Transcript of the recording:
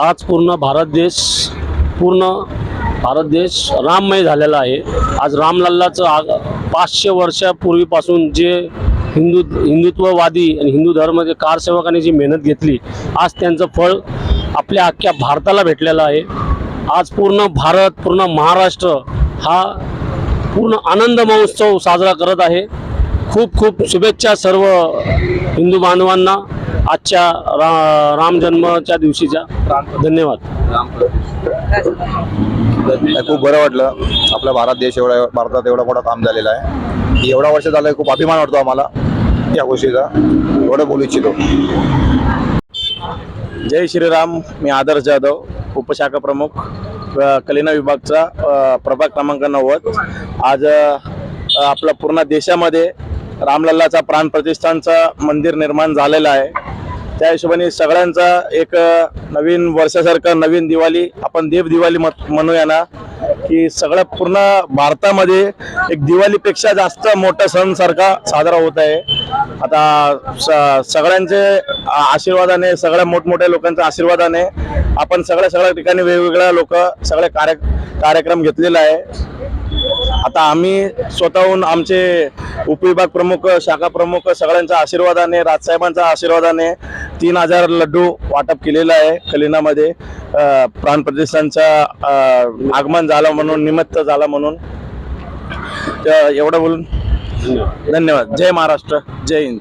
आज पूर्ण भारत देश पूर्ण भारत देश राममय झालेला आहे. आज रामलल्लाचं आग पाचशे वर्षापूर्वीपासून जे हिंदू हिंदुत्ववादी आणि हिंदू धर्माचे कारसेवकांनी जी मेहनत घेतली आज त्यांचं फळ आपल्या अख्ख्या भारताला भेटलेलं आहे. आज पूर्ण भारत पूर्ण महाराष्ट्र हा पूर्ण आनंद महोत्सव साजरा करत आहे. खूप खूप शुभेच्छा सर्व हिंदू बांधवांना आजच्या रा राम जन्मच्या दिवशीच्या. धन्यवाद. खूप बरं वाटलं. आपला भारत देश एवढा भारतात एवढा मोठा काम झालेलं आहे. एवढा वर्ष झालं खूप अभिमान वाटतो आम्हाला या गोष्टीचा. एवढं बोलू इच्छितो. जय श्रीराम मी आदर्श जाधव. उपशाखा प्रमुख कलिना विभागचा प्रभाग क्रमांक नव्वद. आज आपला पूर्ण देशामध्ये रामलल्लाचा प्राण प्रतिष्ठानचं मंदिर निर्माण झालेलं आहे. त्या हिशोबाने सगळ्यांचा एक नवीन वर्षासारखं नवीन दिवाळी आपण देव दिवाळी मत म्हणूया ना की सगळ्या पूर्ण भारतामध्ये एक दिवाळीपेक्षा जास्त मोठा सण सारखा साजरा होत आहे. आता स- सगळ्यांचे आशीर्वादाने सगळ्या मोठमोठ्या लोकांच्या आशीर्वादाने आपण सगळ्या सगळ्या ठिकाणी वेगवेगळ्या लोक सगळे कार्य कार्यक्रम घेतलेला आहे. आता आम्ही स्वतःहून आमचे उपविभाग प्रमुख शाखा प्रमुख सगळ्यांच्या आशीर्वादाने राजसाहेबांच्या आशीर्वादाने तीन हजार लड्डू वाटप केलेलं आहे कलिनामध्ये. अ, प्राण प्रतिष्ठानचं अ, आगमन झालं म्हणून निमित्त झालं म्हणून. एवढं बोलून धन्यवाद. जय महाराष्ट्र. जय हिंद.